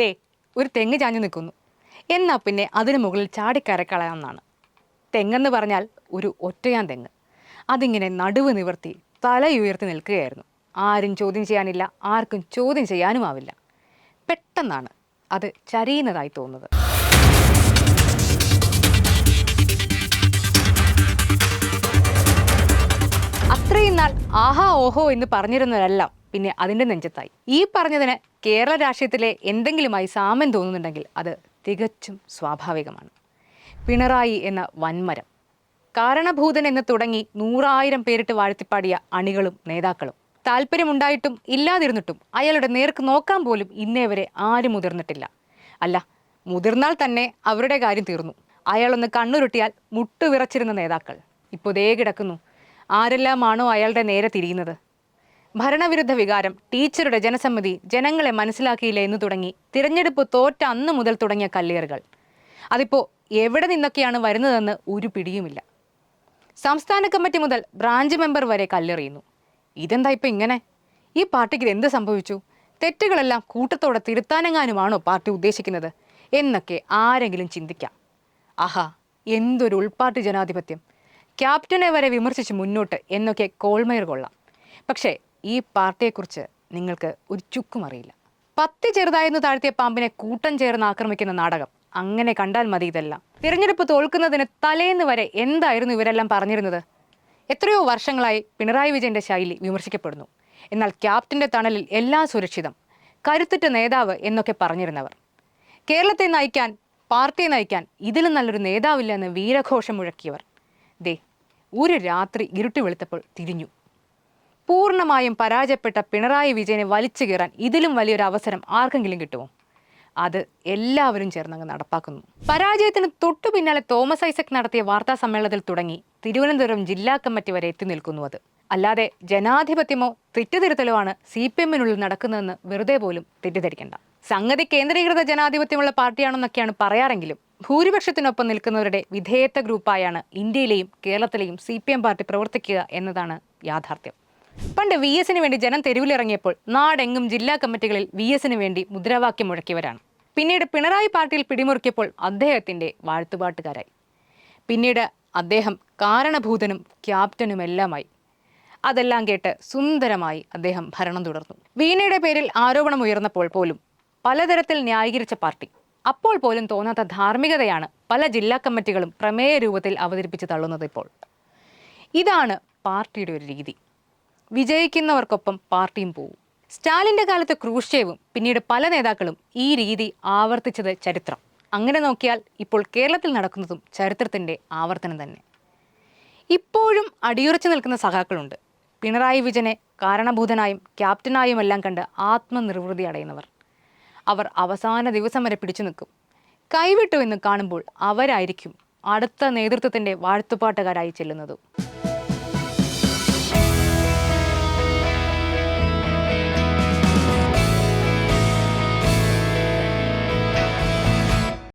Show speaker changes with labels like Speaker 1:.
Speaker 1: ദേ ഒരു തെങ്ങ് ചാഞ്ഞു നിൽക്കുന്നു. എന്നാൽ പിന്നെ അതിന് മുകളിൽ ചാടിക്കരക്കളയാമെന്നാണ് തെങ്ങെന്ന് പറഞ്ഞാൽ ഒരു ഒറ്റയാൻ തെങ്ങ്. അതിങ്ങനെ നടുവ് നിവർത്തി തലയുയർത്തി നിൽക്കുകയായിരുന്നു. ആരും ചോദ്യം ചെയ്യാനില്ല ആർക്കും ചോദ്യം ചെയ്യാനുമാവില്ല. പെട്ടെന്നാണ് അത് ചരിയുന്നതായി തോന്നുന്നത്. അത്രയും നാൾ ആഹാ ഓഹോ എന്ന് പറഞ്ഞിരുന്നതെല്ലാം പിന്നെ അതിന്റെ നെഞ്ചത്തായി. ഈ പറഞ്ഞതിന് കേരള രാഷ്ട്രീയത്തിലെ എന്തെങ്കിലുമായി സാമ്യം തോന്നുന്നുണ്ടെങ്കിൽ അത് തികച്ചും സ്വാഭാവികമാണ്. പിണറായി എന്ന വൻമരം. കാരണഭൂതൻ എന്ന് തുടങ്ങി നൂറായിരം പേരിട്ട് വാഴ്ത്തിപ്പാടിയ അണികളും നേതാക്കളും. താല്പര്യമുണ്ടായിട്ടും ഇല്ലാതിരുന്നിട്ടും അയാളുടെ നേർക്ക് നോക്കാൻ പോലും ഇന്നേ വരെ ആരും മുതിർന്നിട്ടില്ല. അല്ല മുതിർന്നാൽ തന്നെ അവരുടെ കാര്യം തീർന്നു. അയാളൊന്ന് കണ്ണുരുട്ടിയാൽ മുട്ടുവിറച്ചിരുന്ന നേതാക്കൾ. ഇപ്പോൾ ദേ കിടക്കുന്നു. ആരെല്ലാമാണോ അയാളുടെ നേരെ തിരിയുന്നത്? ഭരണവിരുദ്ധ വികാരം ടീച്ചറുടെ ജനസമ്മതി ജനങ്ങളെ മനസ്സിലാക്കിയില്ല എന്ന് തുടങ്ങി. തിരഞ്ഞെടുപ്പ് തോറ്റ അന്ന് മുതൽ തുടങ്ങിയ കല്ലേറുകൾ. അതിപ്പോൾ എവിടെ നിന്നൊക്കെയാണ് വരുന്നതെന്ന് ഒരു പിടിയുമില്ല. സംസ്ഥാന കമ്മിറ്റി മുതൽ ബ്രാഞ്ച് മെമ്പർ വരെ കല്ലെറിയുന്നു. ഇതെന്താ ഇപ്പം ഇങ്ങനെ? ഈ പാർട്ടിക്ക് എന്ത് സംഭവിച്ചു? തെറ്റുകളെല്ലാം കൂട്ടത്തോടെ തിരുത്താനെങ്ങാനുമാണോ പാർട്ടി ഉദ്ദേശിക്കുന്നത്? എന്നൊക്കെ ആരെങ്കിലും ചിന്തിക്കാം. ആഹാ എന്തൊരു ഉൾപാർട്ടി ജനാധിപത്യം. ക്യാപ്റ്റനെ വരെ വിമർശിച്ച് മുന്നോട്ട് എന്നൊക്കെ കോൾമയർ കൊള്ളാം. പക്ഷേ ഈ പാർട്ടിയെക്കുറിച്ച് നിങ്ങൾക്ക് ഒരു ചുക്കും അറിയില്ല. പത്തി ചെറുതായെന്ന് താഴ്ത്തിയ പാമ്പിനെ കൂട്ടം ചേർന്ന് ആക്രമിക്കുന്ന നാടകം. അങ്ങനെ കണ്ടാൽ മതി ഇതെല്ലാം. തിരഞ്ഞെടുപ്പ് തോൽക്കുന്നതിന് തലേന്ന് വരെ എന്തായിരുന്നു ഇവരെല്ലാം പറഞ്ഞിരുന്നത്? എത്രയോ വർഷങ്ങളായി പിണറായി വിജയന്റെ ശൈലി വിമർശിക്കപ്പെടുന്നു. എന്നാൽ ക്യാപ്റ്റന്റെ തണലിൽ എല്ലാ സുരക്ഷിതം. കരുത്തുറ്റ നേതാവ് എന്നൊക്കെ പറഞ്ഞിരുന്നവർ. കേരളത്തെ നയിക്കാൻ പാർട്ടിയെ നയിക്കാൻ ഇതിലും നല്ലൊരു നേതാവില്ല എന്ന് വീരഘോഷം മുഴക്കിയവർ. ദേ ഒരു രാത്രി ഇരുട്ടി വെളുത്തപ്പോൾ തിരിഞ്ഞു. പൂർണമായും പരാജയപ്പെട്ട പിണറായി വിജയനെ വലിച്ചു കയറാൻ ഇതിലും വലിയൊരു അവസരം ആർക്കെങ്കിലും കിട്ടുമോ? അത് എല്ലാവരും ചേർന്നങ്ങ് നടപ്പാക്കുന്നു. പരാജയത്തിന് തൊട്ടു പിന്നാലെ തോമസ് ഐസക് നടത്തിയ വാർത്താ സമ്മേളനത്തിൽ തുടങ്ങി തിരുവനന്തപുരം ജില്ലാ കമ്മിറ്റി വരെ എത്തി നിൽക്കുന്നു അത്. അല്ലാതെ ജനാധിപത്യമോ തെറ്റുതിരുത്തലുമാണ് സി പി എമ്മിനുള്ളിൽ നടക്കുന്നതെന്ന് വെറുതെ പോലും തെറ്റിദ്ധരിക്കേണ്ട. സംഗതി കേന്ദ്രീകൃത ജനാധിപത്യമുള്ള പാർട്ടിയാണെന്നൊക്കെയാണ് പറയാറെങ്കിലും ഭൂരിപക്ഷത്തിനൊപ്പം നിൽക്കുന്നവരുടെ വിധേയത്വ ഗ്രൂപ്പായാണ് ഇന്ത്യയിലെയും കേരളത്തിലെയും സി പി എം പാർട്ടി പ്രവർത്തിക്കുക എന്നതാണ് യാഥാർത്ഥ്യം. പണ്ട് വി എസിന് വേണ്ടി ജനം തെരുവിലിറങ്ങിയപ്പോൾ നാടെങ്ങും ജില്ലാ കമ്മിറ്റികളിൽ വി എസിന് വേണ്ടി മുദ്രാവാക്യം മുഴക്കിയവരാണ്. പിന്നീട് പിണറായി പാർട്ടിയിൽ പിടിമുറുക്കിയപ്പോൾ അദ്ദേഹത്തിന്റെ വാഴ്ത്തുപാട്ടുകാരായി. പിന്നീട് അദ്ദേഹം കാരണഭൂതനും ക്യാപ്റ്റനുമെല്ലാമായി. അതെല്ലാം കേട്ട് സുന്ദരമായി അദ്ദേഹം ഭരണം തുടർന്നു. വീണയുടെ പേരിൽ ആരോപണം ഉയർന്നപ്പോൾ പോലും പലതരത്തിൽ ന്യായീകരിച്ച പാർട്ടി. അപ്പോൾ പോലും തോന്നാത്ത ധാർമ്മികതയാണ് പല ജില്ലാ കമ്മിറ്റികളും പ്രമേയ രൂപത്തിൽ അവതരിപ്പിച്ച് തള്ളുന്നത് ഇപ്പോൾ. ഇതാണ് പാർട്ടിയുടെ ഒരു രീതി. വിജയിക്കുന്നവർക്കൊപ്പം പാർട്ടിയും പോവും. സ്റ്റാലിന്റെ കാലത്ത് ക്രൂഷ്ചേവും പിന്നീട് പല നേതാക്കളും ഈ രീതി ആവർത്തിച്ചത് ചരിത്രം. അങ്ങനെ നോക്കിയാൽ ഇപ്പോൾ കേരളത്തിൽ നടക്കുന്നതും ചരിത്രത്തിന്റെ ആവർത്തനം തന്നെ. ഇപ്പോഴും അടിയുറച്ചു നിൽക്കുന്ന സഖാക്കളുണ്ട്. പിണറായി വിജയനെ കാരണഭൂതനായും ക്യാപ്റ്റനായും എല്ലാം കണ്ട് ആത്മനിർവൃതി അടയുന്നവർ. അവർ അവസാന ദിവസം വരെ പിടിച്ചു നിൽക്കും. കൈവിട്ടു എന്ന് കാണുമ്പോൾ അവരായിരിക്കും അടുത്ത നേതൃത്വത്തിന്റെ വാഴ്ത്തുപാട്ടുകാരായി ചെല്ലുന്നതും.